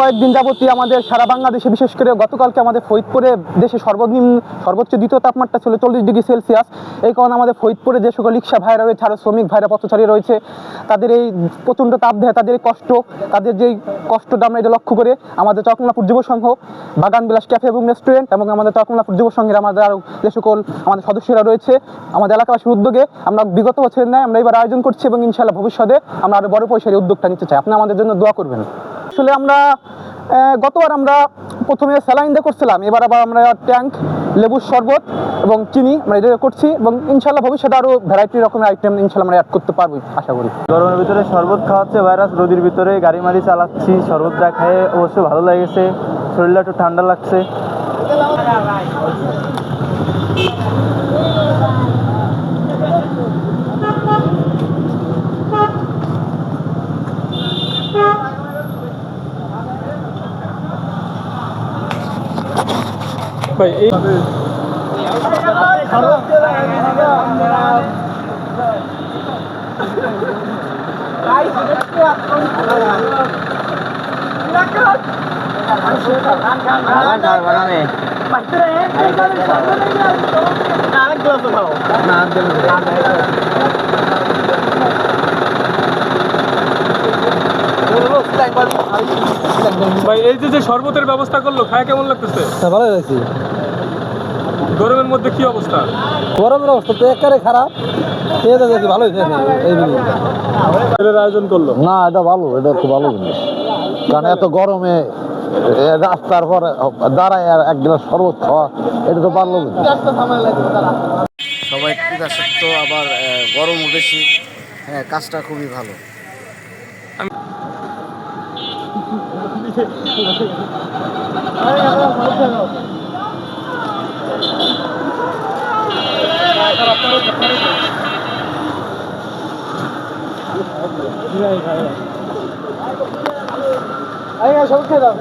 কয়েকদিন যাবতীয় আমাদের সারা বাংলাদেশে, বিশেষ করে গতকালকে আমাদের ফরিদপুরে দেশে সর্বনিম্ন, সর্বোচ্চ দ্বিতীয় তাপমাত্রা ছিল চল্লিশ ডিগ্রি সেলসিয়াস। এই কারণে আমাদের ফরিদপুরে যে সকল রিক্সা ভাইরা রয়েছে আরও শ্রমিক ভাইরা পথচারী রয়েছে, তাদের এই প্রচণ্ড তাপদেহে তাদের এই কষ্ট, তাদের যেই কষ্টটা আমরা এটা লক্ষ্য করে আমাদের চকমলাপুর যুব সংঘ, বাগান বিলাস ক্যাফে এবং রেস্টুরেন্ট এবং আমাদের চকমলাপুর যুব সংঘের আমাদের আরও যে সকল আমাদের সদস্যরা রয়েছে, আমাদের এলাকাবাসীর উদ্যোগে আমরা বিগত বছরের ন্যায় আমরা এবার আয়োজন করছি এবং ইনশাআল্লাহ ভবিষ্যতে আমরা আরও বড় পয়সার উদ্যোগটা নিতে চাই। আপনি আমাদের জন্য দোয়া করবেন। আসলে আমরা গতবার আমরা প্রথমে স্যালাইন দিয়ে করছিলাম, এবার আবার আমরা ট্যাঙ্ক লেবুর শরবত এবং চিনি আমরা এটা করছি এবং ইনশাল্লাহ ভবিষ্যতে আরও ভ্যারাইটি রকমের আইটেম ইনশাল্লাহ আমরা অ্যাড করতে পারব, আশা করি। গরমের ভিতরে শরবত খাওয়াচ্ছে ভাইরাস, রোদির ভিতরে গাড়ি মারি চালাচ্ছি শরবতটা খেয়ে অবশ্য ভালো লেগেছে, শরীরটা একটু ঠান্ডা লাগছে। ভাই এই ভাই এই যে যে শরবতের ব্যবস্থা করল খায় কেমন লাগতেছে? ভালো লাগছে। গরমের মধ্যে কি অবস্থা? গরমের অবস্থা তো একেবারে খারাপ। খেয়ে এই আয়োজন করল? না এটা ভালো এটা খুব ভালো জিনিস। কারণ এত গরমে রাস্তার পরে দাঁড়ায় আর এক গ্লাস শরবত খাওয়া এটা তো ভালো সবাই আবার গরমও বেশি হ্যাঁ কাজটা খুবই ভালো। সব খেয়ে দাও।